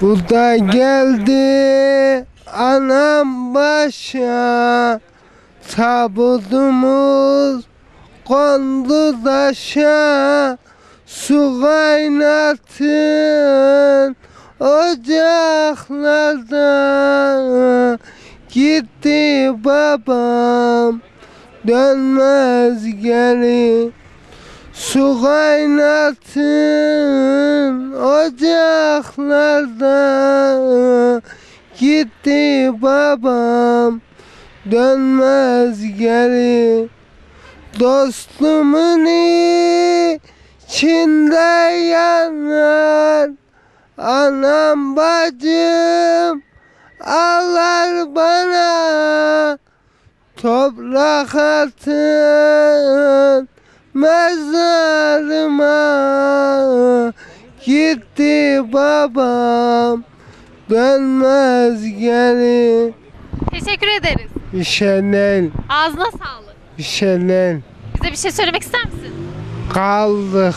Bu da geldi anam başa. Tabudumuz kondu taşa. Su kaynatın ocaklarda Gitti babam dönmez geri. Su kaynatın ocaklarda Gitti babam dönmez geri. Dostumun içinde yanar Anam bacım ağlar bana. Toprak atın mezarıma Gitti babam dönmez geri Teşekkür ederiz. Şenel, Ağzına sağlık. şenel Bize bir şey söylemek ister misin? kaldık